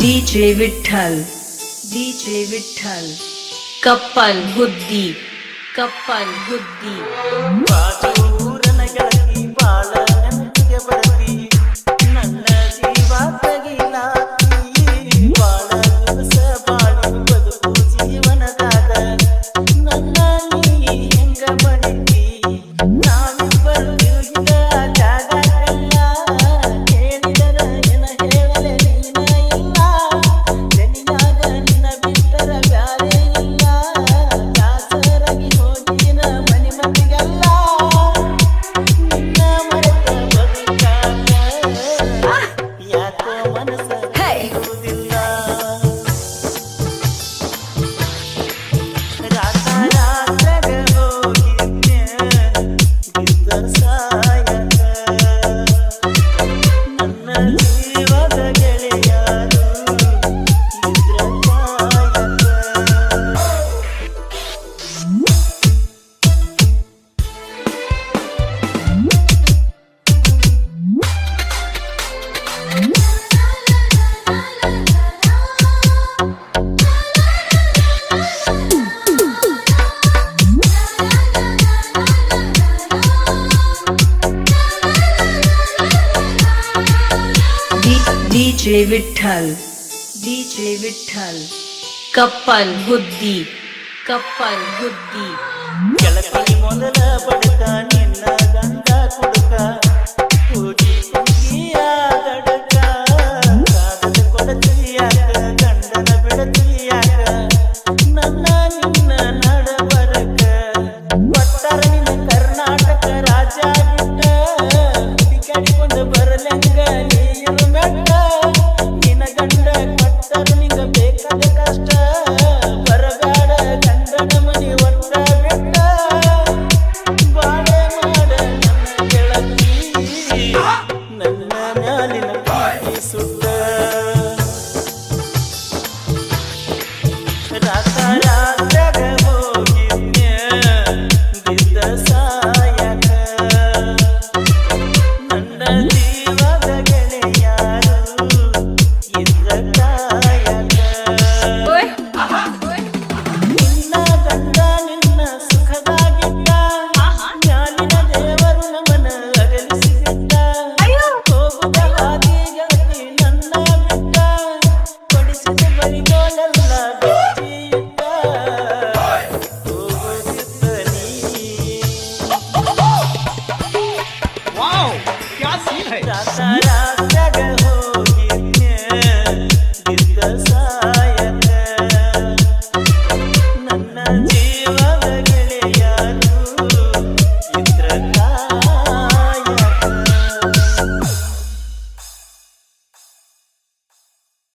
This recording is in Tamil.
डीजे विठल डीजे विठल कपल बुद्धि कपल बुद्धि டிஜே விட்டல் டிஜே விட்டல் கப்பல் புத்தி கப்பல் புத்தி கிளப்பி முதல்ல படுத்தான் என்ன கந்தா கொடுக்கா கூடி குடியா கடுக்கா காதல் கொடுத்தியாக்க கண்டன விடத்தியாக்க நன்னா நின்ன நடவரக்க பட்டரணின கர்நாடக ராஜா கிட்ட குடிக்காடி கொண்டு வரலங்க